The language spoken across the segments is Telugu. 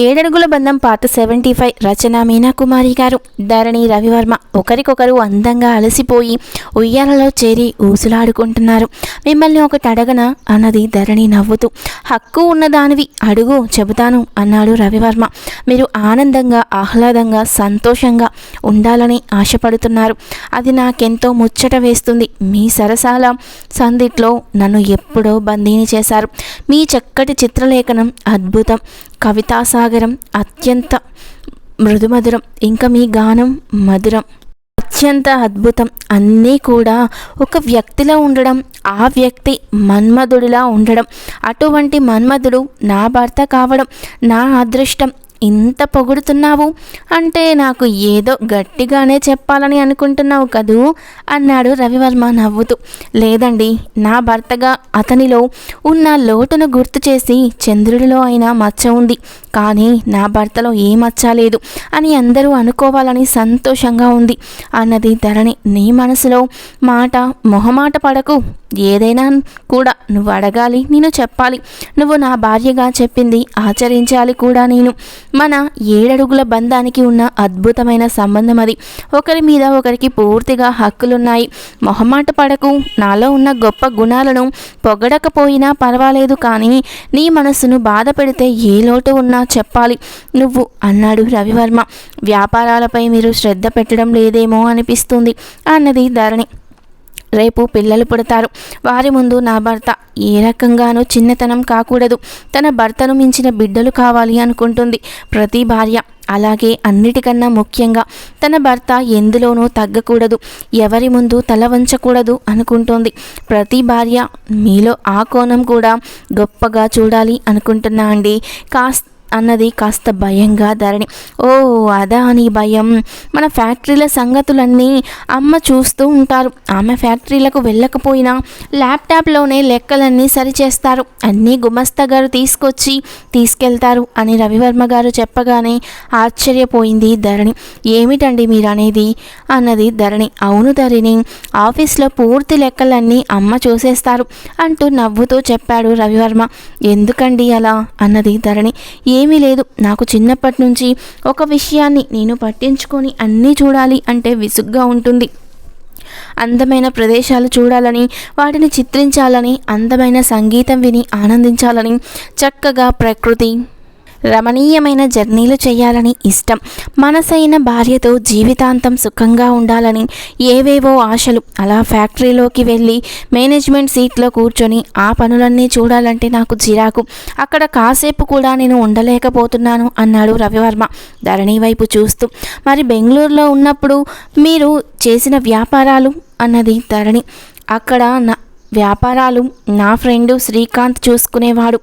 ఏడడుగుల బంధం పాత సెవెంటీ ఫైవ్ రచన మీనాకుమారి గారు. ధరణి రవివర్మ ఒకరికొకరు అందంగా అలసిపోయి ఉయ్యాలలో చేరి ఊసులాడుకుంటున్నారు. మిమ్మల్ని ఒకటి అడగన అన్నది ధరణి నవ్వుతూ. హక్కు ఉన్నదానివి అడుగు చెబుతాను అన్నాడు రవివర్మ. మీరు ఆనందంగా ఆహ్లాదంగా సంతోషంగా ఉండాలని ఆశపడుతున్నారు. అది నాకెంతో ముచ్చట వేస్తుంది. మీ సరసాల సందిట్లో నన్ను ఎప్పుడో బందీని చేశారు. మీ చక్కటి చిత్రలేఖనం అద్భుతం. కవితాసాగరం అత్యంత మృదుమధురం ఇంకా మీ గానం మధురం. అత్యంత అద్భుతం. అన్నీ కూడా ఒక వ్యక్తిలో ఉండడం ఆ వ్యక్తి మన్మధుడిలా ఉండడం. అటువంటి మన్మధుడు నా భర్త కావడం నా అదృష్టం ఇంత పొగుడుతున్నావు? అంటే నాకు ఏదో గట్టిగానే చెప్పాలని అనుకుంటున్నావు కదూ? అన్నాడు రవివర్మ నవ్వుతూ. లేదండి నా భర్తగా అతనిలో ఉన్న లోటును గుర్తు చేసి చంద్రుడిలో అయినా మచ్చ ఉంది. కానీ నా భర్తలో ఏ మచ్చ లేదు అని అందరూ అనుకోవాలని సంతోషంగా ఉంది. అన్నది ధరణి నీ మనసులో మాట మొహమాట పడకు. ఏదైనా కూడా నువ్వు అడగాలి నేను చెప్పాలి. నువ్వు నా భార్యగా చెప్పింది ఆచరించాలి కూడా నేను. మన ఏడడుగుల బంధానికి ఉన్న అద్భుతమైన సంబంధం అది. ఒకరి మీద ఒకరికి పూర్తిగా హక్కులున్నాయి. మొహమాట పడకు. నాలో ఉన్న గొప్ప గుణాలను పొగడకపోయినా పర్వాలేదు కానీ నీ మనసును బాధ పెడితే ఏ లోటు ఉన్నా చెప్పాలి. నువ్వు అన్నాడు రవివర్మ. వ్యాపారాలపై మీరు శ్రద్ధ పెట్టడం లేదేమో అనిపిస్తుంది అన్నది ధరణి. రేపు పిల్లలు పుడతారు. వారి ముందు నా భర్త. ఏ రకంగానూ చిన్నతనం కాకూడదు. తన భర్తను మించిన బిడ్డలు కావాలి అనుకుంటుంది ప్రతి భార్య. అలాగే అన్నిటికన్నా ముఖ్యంగా తన భర్త ఎందులోనూ తగ్గకూడదు. ఎవరి ముందు తల వంచకూడదు అనుకుంటుంది. ప్రతి భార్య మీలో ఆ కోణం కూడా గొప్పగా చూడాలి అనుకుంటున్నా అండి. కాస్త అన్నది కాస్త భయంగా ధరణి. ఓ అదా అని భయం. మన ఫ్యాక్టరీల సంగతులన్నీ అమ్మ చూస్తూ ఉంటారు. ఆమె ఫ్యాక్టరీలకు వెళ్ళకపోయినా ల్యాప్టాప్లోనే లెక్కలన్నీ సరిచేస్తారు. అన్నీ గుమస్తా గారు తీసుకొచ్చి తీసుకెళ్తారు అని రవివర్మ గారు చెప్పగానే ఆశ్చర్యపోయింది ధరణి. ఏమిటండి మీరు అనేది అన్నది ధరణి. అవును ధరణి ఆఫీస్లో పూర్తి లెక్కలన్నీ అమ్మ చూసేస్తారు అంటూ నవ్వుతూ చెప్పాడు రవివర్మ. ఎందుకండి అలా? అన్నది ధరణి. ఏ ఏమీ లేదు. నాకు చిన్నప్పటి నుంచి ఒక విషయాన్ని నేను పట్టించుకొని అన్నీ చూడాలి అంటే విసుగ్గా ఉంటుంది. అందమైన ప్రదేశాలు చూడాలని వాటిని చిత్రించాలని అందమైన సంగీతం విని ఆనందించాలని చక్కగా ప్రకృతి రమణీయమైన జర్నీలు చేయాలని ఇష్టం. మనసైన భార్యతో జీవితాంతం సుఖంగా ఉండాలని ఏవేవో ఆశలు. అలా ఫ్యాక్టరీలోకి వెళ్ళి మేనేజ్మెంట్ సీట్లో కూర్చొని ఆ పనులన్నీ చూడాలంటే నాకు చిరాకు. అక్కడ కాసేపు కూడా నేను ఉండలేకపోతున్నాను అన్నాడు రవివర్మ ధరణి వైపు చూస్తూ. మరి బెంగళూరులో ఉన్నప్పుడు మీరు చేసిన వ్యాపారాలు? అన్నది ధరణి. అక్కడ నా వ్యాపారాలు నా ఫ్రెండు శ్రీకాంత్ చూసుకునేవాడు.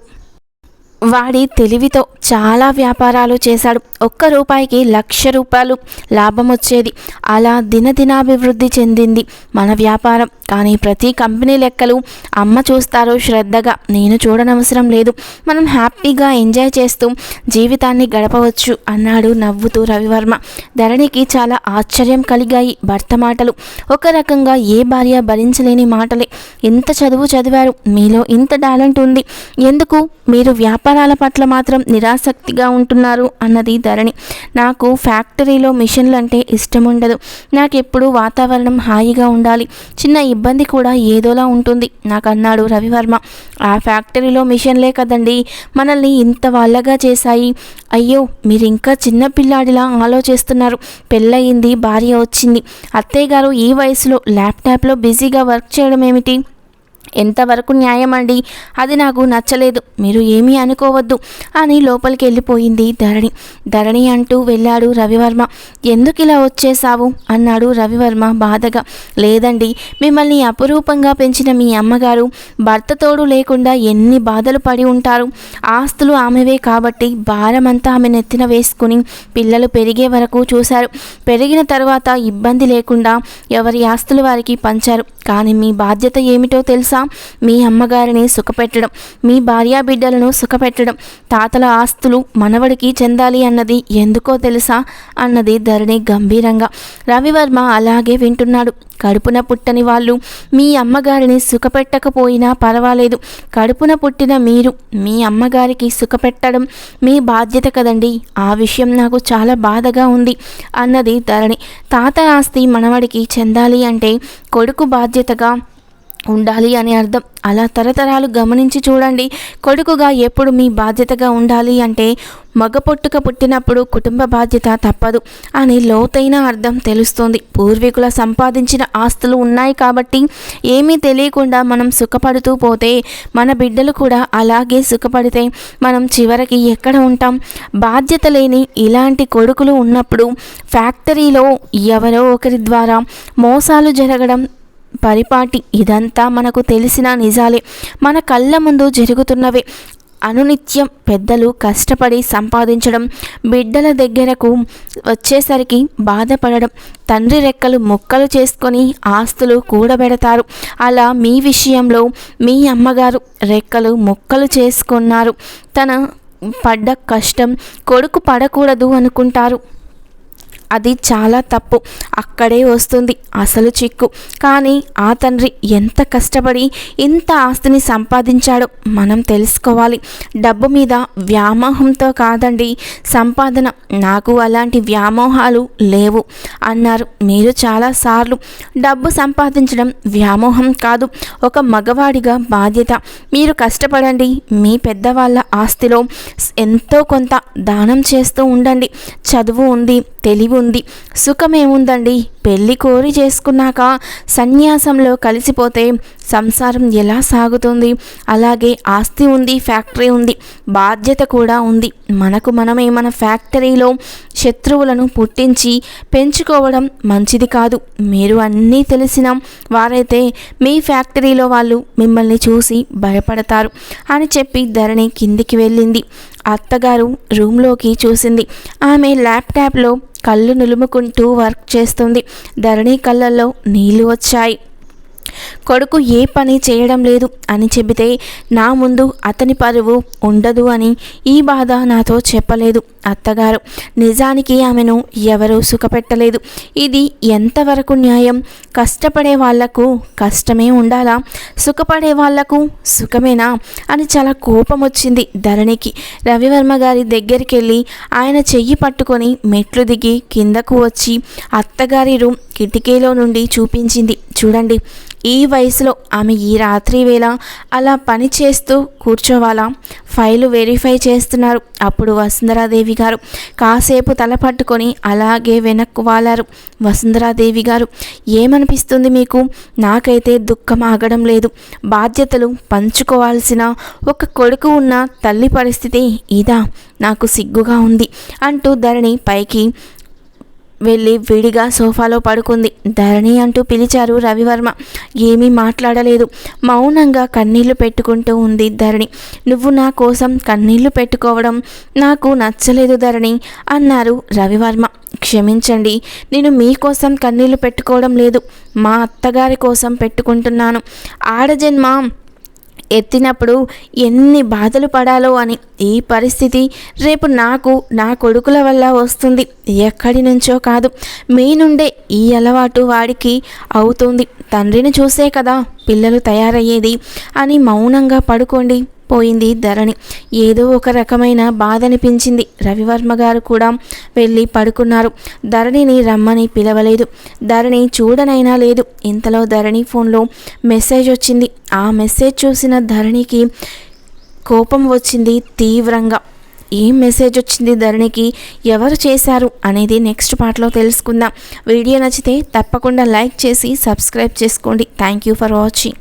వాడి తెలివితో చాలా వ్యాపారాలు చేశాడు. ఒక్క రూపాయికి లక్ష రూపాయలు లాభం వచ్చేది. అలా దినదినాభివృద్ధి చెందింది మన వ్యాపారం. కానీ ప్రతి కంపెనీ లెక్కలు అమ్మ చూస్తారు శ్రద్ధగా. నేను చూడనవసరం లేదు. మనం హ్యాపీగా ఎంజాయ్ చేస్తూ జీవితాన్ని గడపవచ్చు అన్నాడు నవ్వుతూ రవివర్మ. ధరణికి చాలా ఆశ్చర్యం కలిగాయి భర్త మాటలు. ఒక రకంగా ఏ భార్య భరించలేని మాటలే. ఇంత చదువు చదివారు? మీలో ఇంత టాలెంట్ ఉంది. ఎందుకు? మీరు వ్యాపారాల పట్ల మాత్రం నిరాసక్తిగా ఉంటున్నారు అన్నది ధరణి. నాకు ఫ్యాక్టరీలో మిషన్లు అంటే ఇష్టం ఉండదు నాకు వాతావరణం హాయిగా ఉండాలి. చిన్న ఇబ్బంది కూడా ఏదోలా ఉంటుంది. నాకు అన్నాడు రవివర్మ. ఆ ఫ్యాక్టరీలో మిషన్లే కదండి. మనల్ని ఇంత వాళ్ళగా చేశాయి. అయ్యో మీరు ఇంకా చిన్న పిల్లాడిలా ఆలోచిస్తున్నారు. పెళ్ళయింది భార్య వచ్చింది. అత్తయ్య గారు ఈ వయసులో ల్యాప్టాప్లో బిజీగా వర్క్ చేయడం ఏమిటి ఎంతవరకు న్యాయం అండి అది నాకు నచ్చలేదు. మీరు ఏమీ అనుకోవద్దు అని లోపలికి వెళ్ళిపోయింది ధరణి. ధరణి అంటూ వెళ్ళాడు రవివర్మ. ఎందుకు ఇలా వచ్చేసావు అన్నాడు రవివర్మ బాధగా. లేదండి మిమ్మల్ని అపురూపంగా పెంచిన మీ అమ్మగారు భర్త తోడు లేకుండా ఎన్ని బాధలు పడి ఉంటారు? ఆస్తులు ఆమెవే కాబట్టి భారమంతా ఆమె నెత్తిన వేసుకుని పిల్లలు పెరిగే వరకు చూశారు. పెరిగిన తర్వాత ఇబ్బంది లేకుండా ఎవరి ఆస్తులు వారికి పంచారు. కానీ మీ బాధ్యత ఏమిటో తెలుసా? మీ అమ్మగారిని సుఖపెట్టడం మీ భార్యా బిడ్డలను సుఖపెట్టడం తాతల ఆస్తులు మనవడికి చెందాలి అన్నది ఎందుకో తెలుసా? అన్నది ధరణి గంభీరంగా. రవివర్మ అలాగే వింటున్నాడు. కడుపున పుట్టని వాళ్ళు. మీ అమ్మగారిని సుఖపెట్టకపోయినా పర్వాలేదు. కడుపున పుట్టిన మీరు మీ అమ్మగారికి సుఖపెట్టడం మీ బాధ్యత కదండి. ఆ విషయం నాకు చాలా బాధగా ఉంది అన్నది ధరణి. తాత ఆస్తి మనవడికి చెందాలి అంటే కొడుకు బాధ్యతగా ఉండాలి అని అర్థం. అలా తరతరాలు గమనించి చూడండి కొడుకుగా ఎప్పుడు మీ బాధ్యతగా ఉండాలి అంటే మగ పొట్టుక పుట్టినప్పుడు కుటుంబ బాధ్యత తప్పదు అని లోతైన అర్థం తెలుస్తుంది. పూర్వీకుల సంపాదించిన ఆస్తులు ఉన్నాయి కాబట్టి ఏమీ తెలియకుండా మనం సుఖపడుతూ పోతే మన బిడ్డలు కూడా అలాగే సుఖపడితే మనం చివరికి ఎక్కడ ఉంటాం? బాధ్యత లేని ఇలాంటి కొడుకులు ఉన్నప్పుడు ఫ్యాక్టరీలో ఎవరో ఒకరి ద్వారా మోసాలు జరగడం పరిపాటి ఇదంతా మనకు తెలిసిన నిజాలే. మన కళ్ళ ముందు జరుగుతున్నవే. అనునిత్యం పెద్దలు కష్టపడి సంపాదించడం బిడ్డల దగ్గరకు వచ్చేసరికి బాధపడడం తండ్రి రెక్కలు మొక్కలు చేసుకొని ఆస్తులు కూడబెడతారు. అలా మీ విషయంలో మీ అమ్మగారు రెక్కలు మొక్కలు చేసుకున్నారు. తన పడ్డ కష్టం కొడుకు పడకూడదు అనుకుంటారు. అది చాలా తప్పు. అక్కడే వస్తుంది అసలు చిక్కు. కానీ ఆ తండ్రి ఎంత కష్టపడి ఇంత ఆస్తిని సంపాదించాడో మనం తెలుసుకోవాలి. డబ్బు మీద వ్యామోహంతో కాదండి సంపాదన. నాకు అలాంటి వ్యామోహాలు లేవు అన్నారు. మీరు చాలాసార్లు డబ్బు సంపాదించడం వ్యామోహం కాదు ఒక మగవాడిగా బాధ్యత. మీరు కష్టపడండి మీ పెద్దవాళ్ళ ఆస్తిలో ఎంతో కొంత దానం చేస్తూ ఉండండి. చదువు ఉంది తెలివి ఉంది. సుఖమేముందండి? పెళ్ళి కోరి చేసుకున్నాక సన్యాసంలో కలిసిపోతే సంసారం ఎలా సాగుతుంది? అలాగే ఆస్తి ఉంది ఫ్యాక్టరీ ఉంది బాధ్యత కూడా ఉంది. మనకు మనమే మన ఫ్యాక్టరీలో శత్రువులను పుట్టించి పెంచుకోవడం మంచిది కాదు. మీరు అన్నీ తెలిసిన వారైతే మీ ఫ్యాక్టరీలో వాళ్ళు మిమ్మల్ని చూసి భయపడతారు అని చెప్పి ధరణి కిందికి వెళ్ళింది. అత్తగారు రూమ్లోకి చూసింది. ఆమె ల్యాప్టాప్లో కళ్ళు నులుముకుంటూ వర్క్ చేస్తుంది. ధరణి కళ్ళల్లో నీళ్ళు వచ్చాయి. కొడుకు ఏ పని చేయడం లేదు అని చెబితే నా ముందు అతని పరువు ఉండదు అని ఈ బాధ నాతో చెప్పలేదు. అత్తగారు నిజానికి ఆమెను ఎవరూ సుఖపెట్టలేదు. ఇది ఎంతవరకు న్యాయం? కష్టపడే వాళ్ళకు కష్టమే ఉండాలా? సుఖపడే వాళ్ళకు సుఖమేనా? అని చాలా కోపం వచ్చింది ధరణికి. రవివర్మ గారి దగ్గరికి వెళ్ళి ఆయన చెయ్యి పట్టుకొని మెట్లు దిగి కిందకు వచ్చి అత్తగారి రూమ్ కిటికీలో నుండి చూపించింది. చూడండి ఈ వయసులో ఆమె ఈ రాత్రి వేళ అలా పని చేస్తూ కూర్చోవాలా? ఫైలు వెరిఫై చేస్తున్నారు. అప్పుడు వసుంధరాదేవి గారు కాసేపు తల పట్టుకొని అలాగే వెనక్కు వాలారు వసుంధరాదేవి గారు. ఏమనిపిస్తుంది మీకు? నాకైతే దుఃఖం ఆగడం లేదు. బాధ్యతలు పంచుకోవాల్సిన ఒక కొడుకు ఉన్న తల్లి పరిస్థితి ఇదా. నాకు సిగ్గుగా ఉంది అంటూ ధరణి పైకి వెళ్ళి విడిగా సోఫాలో పడుకుంది. ధరణి అంటూ పిలిచారు రవివర్మ. ఏమీ మాట్లాడలేదు. మౌనంగా కన్నీళ్ళు పెట్టుకుంటూ ఉంది ధరణి. నువ్వు నా కోసం కన్నీళ్ళు పెట్టుకోవడం నాకు నచ్చలేదు ధరణి అన్నారు రవివర్మ. క్షమించండి నేను మీకోసం కన్నీళ్ళు పెట్టుకోవడం లేదు. మా అత్తగారి కోసం పెట్టుకుంటున్నాను. ఆడజన్మ ఎత్తినప్పుడు ఎన్ని బాధలు పడాలో అని ఈ పరిస్థితి రేపు నాకు నా కొడుకుల వల్ల వస్తుంది. ఎక్కడి నుంచో కాదు. మీ నుండే ఈ అలవాటు వాడికి అవుతుంది. తండ్రిని చూసే కదా పిల్లలు తయారయ్యేది అని మౌనంగా పడుకోండి. పోయింది ధరణి. ఏదో ఒక రకమైన బాధ అనిపించింది రవివర్మ గారు కూడా వెళ్ళి పడుకున్నారు. ధరణిని రమ్మని పిలవలేదు. ధరణి చూడనైనా లేదు. ఇంతలో ధరణి ఫోన్లో మెసేజ్ వచ్చింది. ఆ మెసేజ్ చూసిన ధరణికి కోపం వచ్చింది తీవ్రంగా. ఏం మెసేజ్ వచ్చింది ధరణికి? ఎవరు చేశారు అనేది నెక్స్ట్ పార్ట్లో తెలుసుకుందాం. వీడియో నచ్చితే తప్పకుండా లైక్ చేసి సబ్స్క్రైబ్ చేసుకోండి. Thank you for watching.